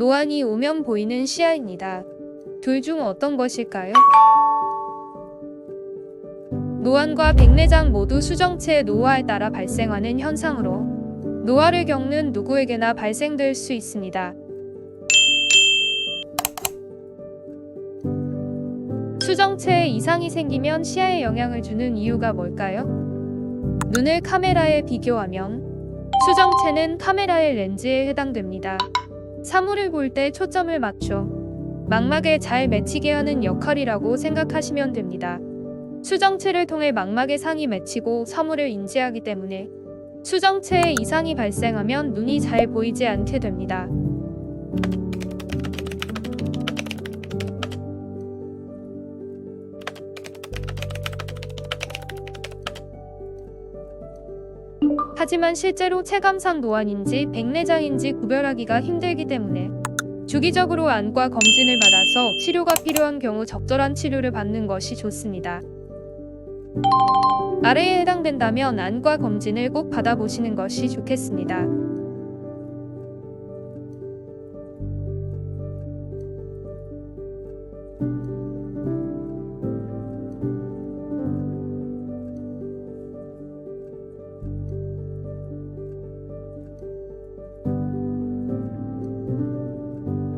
노안이 오면 보이는 시야입니다. 둘 중 어떤 것일까요? 노안과 백내장 모두 수정체의 노화에 따라 발생하는 현상으로 노화를 겪는 누구에게나 발생될 수 있습니다. 수정체에 이상이 생기면 시야에 영향을 주는 이유가 뭘까요? 눈을 카메라에 비교하면 수정체는 카메라의 렌즈에 해당됩니다. 사물을 볼 때 초점을 맞춰 망막에 잘 맺히게 하는 역할이라고 생각하시면 됩니다. 수정체를 통해 망막의 상이 맺히고 사물을 인지하기 때문에 수정체에 이상이 발생하면 눈이 잘 보이지 않게 됩니다. 하지만 실제로 체감상 노안인지 백내장인지 구별하기가 힘들기 때문에 주기적으로 안과 검진을 받아서 치료가 필요한 경우 적절한 치료를 받는 것이 좋습니다. 아래에 해당된다면 안과 검진을 꼭 받아보시는 것이 좋겠습니다.